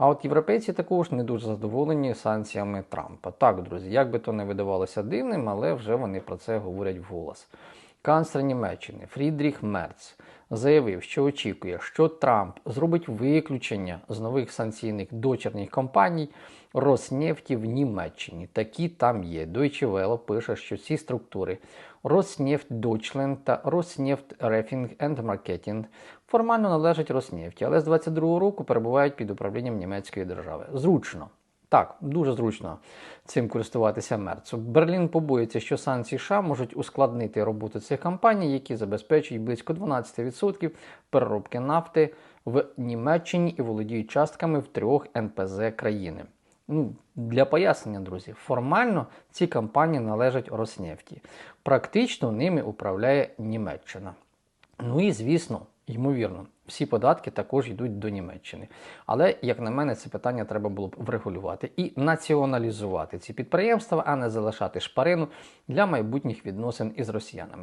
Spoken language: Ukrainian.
А от європейці також не дуже задоволені санкціями Трампа. Так, друзі, як би то не видавалося дивним, але вже вони про це говорять вголос. Канцлер Німеччини Фрідріх Мерц заявив, що очікує, що Трамп зробить виключення з нових санкційних дочірніх компаній Роснефті в Німеччині. Такі там є. Deutsche Welle пише, що ці структури Роснефть Deutschland та Роснефть Рефінг and Marketing формально належать Роснефті, але з 22-го року перебувають під управлінням німецької держави. Зручно. Так, дуже зручно цим користуватися Мерцу. Берлін побоїться, що санкції США можуть ускладнити роботу цих компаній, які забезпечують близько 12% переробки нафти в Німеччині і володіють частками в трьох НПЗ країни. Ну, для пояснення, друзі, формально ці компанії належать Роснефті. Практично ними управляє Німеччина. Ну і звісно, ймовірно, всі податки також йдуть до Німеччини. Але, як на мене, це питання треба було б врегулювати і націоналізувати ці підприємства, а не залишати шпарину для майбутніх відносин із росіянами.